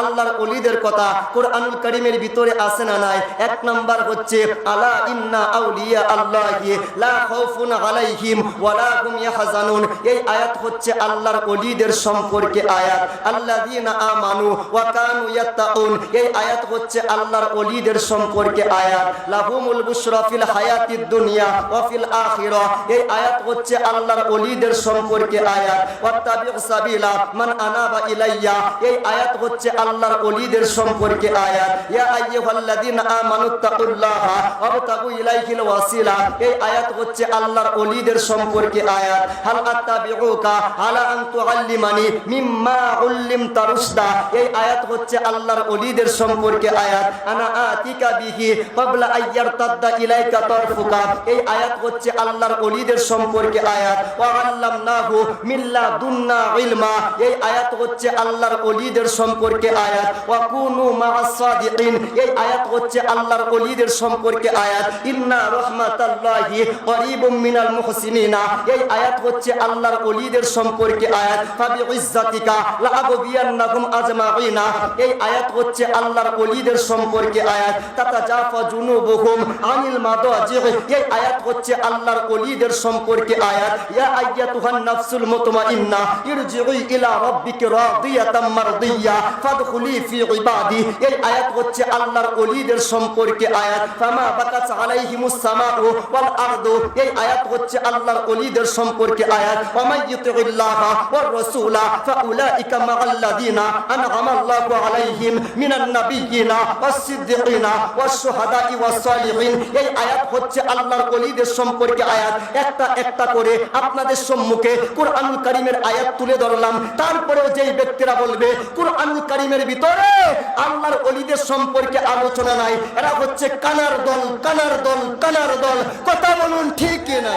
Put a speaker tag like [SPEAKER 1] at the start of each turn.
[SPEAKER 1] আল্লাহর অলিদের কথা কোরআনুল করিমের ভিতরে আসে না নাই? এক নাম্বার হচ্ছে, আলা ইন্না আউলিয়া আল্লাহি লা খাউফুন আলাইহিম ওয়ালা হুম ইয়াহজানুন। এই আয়াত হচ্ছে আল্লাহর অলিদের সম্পর্কে আয়াত। আল্লাযীনা আমানু ওয়া কানু ইয়াত্তাকুন এই আয়াত হচ্ছে আল্লাহর অলিদের সম্পর্কে আয়াত। লাহুমুল বুশরা ফিল হায়াতিদ দুনিয়া ওয়া ফিল আখিরাহ এই আয়াত হচ্ছে আল্লাহর অলিদের সম্পর্কে আয়াত। ওয়াত্তাবি সাবিলা মান আনাবা ইলাইয়া। এই আয়াত হচ্ছে আল্লাহর অলিদের সম্পর্কে আয়াত, ইয়া আইয়ুহাল্লাযীনা আমানু তাকুল্লাহা ওয়াবতাগু ইলাইহিল ওয়াসিলা এই আয়াত হচ্ছে আল্লাহর অলিদের সম্পর্কে আয়াত। হাল আত্তাবিউকা আলা আন তুআল্লিমানি মিম্মা উল্লিমতা রুশদা এই আয়াত হচ্ছে আল্লাহর অলিদের সম্পর্কে আয়াত। আনা আতিকা বিহি ক্বাবলা আইয়ারতাদ্দা ইলাইকা তারফুকা এই আয়াত হচ্ছে আল্লাহর অলিদের সম্পর্কে আয়াত। ওয়া আল্লামনাহু মিল্লা দুন্না ইলমা এই আয়াত হচ্ছে আল্লাহর অলিদের সম্পর্কে আয়াত ওয়া কুনু মা'আস সাদিকিন এই আয়াত হচ্ছে আল্লাহর অলিদের সম্পর্কে আয়াত। ইন্না মিনাল মুহসিনিনা এই আয়াত হচ্ছে আল্লাহর অলিদের সম্পর্কে আয়াত। ফাবি ইজ্জাতিকা এই আয়াত হচ্ছে আল্লাহর অলিদের সম্পর্কে আয়াত। তাতাজাফা আনিল এই আয়াত হচ্ছে আল্লাহর অলিদের সম্পর্কে আয়াত। ইয়া আইয়াতুহান নাফসুল মুতমাইন্না ইরজিই ইলা রাব্বিকি রাদিয়াতাম মারদিয়া একটা একটা করে আপনাদের সম্মুখে কুরআনুল কারীমের আয়াত তুলে ধরলাম। তারপরেও যেই ব্যক্তিরা বলবে, কুরআনুল কারীমের ভিতরে আল্লাহর অলিদের সম্পর্কে আলোচনা নাই। এরা হচ্ছে কানার দল কানার দল কানার দল। কথা বলুন ঠিক না